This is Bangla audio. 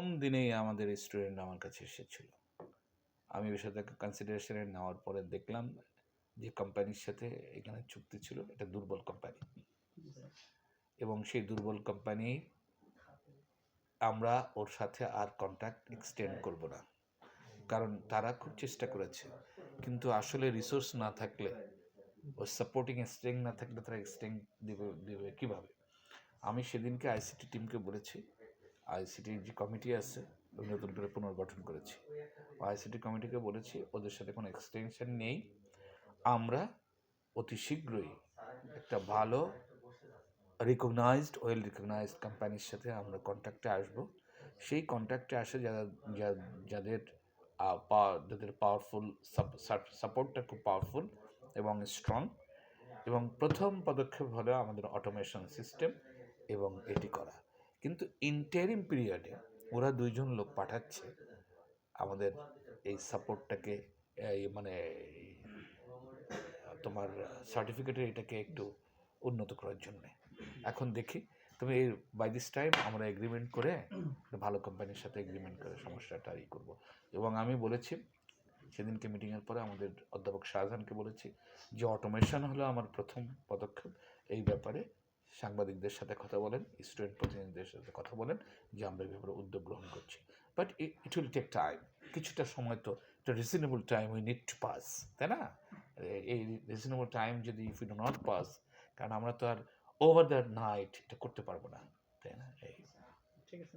প্রথম দিনেই আমাদের স্টুডেন্ট আমার কাছে এসেছিল। আমি বিষয়টাকে কনসিডারেশনে নেওয়ার পরে দেখলাম যে কোম্পানির সাথে এখানে চুক্তি ছিল এটা দুর্বল কোম্পানি এবং সেই দুর্বল কোম্পানি আমরা ওর সাথে আর কন্ট্যাক্ট এক্সটেন্ড করব না। কারণ তারা খুব চেষ্টা করেছে। কিন্তু আসলে রিসোর্স না থাকলে ও সাপোর্টিং স্ট্রেং না থাকলে তারা এক্সটেন্ড দেবে দেবে কীভাবে? আমি সেদিনকে আইসিটি টিমকে বলেছি আইসিটির যে কমিটি আছে নতুন করে পুনর্গঠন করেছি। আইসিটি কমিটিকে বলেছি, ওদের সাথে কোনো এক্সটেনশন নেই। আমরা অতি শীঘ্রই একটা ভালো রিকগনাইজড ওয়েল রিকগনাইজড কোম্পানির সাথে আমরা কন্ট্যাক্টে আসব। সেই কন্ট্যাক্টে আসে যারা যাদের যাদের পাওয়ারফুল সাপোর্টটা খুব পাওয়ারফুল এবং স্ট্রং এবং প্রথম পদক্ষেপ হলো আমাদের অটোমেশন সিস্টেম এবং এটি করা। কিন্তু ইন্টারিম পিরিয়ডে ওরা দুইজন লোক পাঠাচ্ছে আমাদের এই সাপোর্টটাকে মানে তোমার সার্টিফিকেটের এটাকে একটু উন্নত করার জন্য। এখন দেখি, তবে এই বাই দিস টাইম আমরা এগ্রিমেন্ট করে ভালো কোম্পানির সাথে এগ্রিমেন্ট করে সমস্যাটা ই করব। এবং আমি বলেছি, সেদিনকে মিটিংয়ের পরে আমাদের অধ্যাপক শাহজাহানকে বলেছি যে অটোমেশন হলো আমার প্রথম পদক্ষেপ এই ব্যাপারে। সাংবাদিকদের সাথে কথা বলেন স্টুডেন্ট প্রতিনিধিদের সাথে কথা বলেন, যে আমরা এই ব্যাপারে উদ্যোগ গ্রহণ করছি। But it will take time কিছুটা সময় তো, একটা reasonable time we need to pass তাই না? এই রিজনেবল টাইম যদি ইফ ইউ নট পাস কারণ আমরা তো আর ওভার দ্য নাইট এটা করতে পারব না, তাই না? এই। ঠিক আছে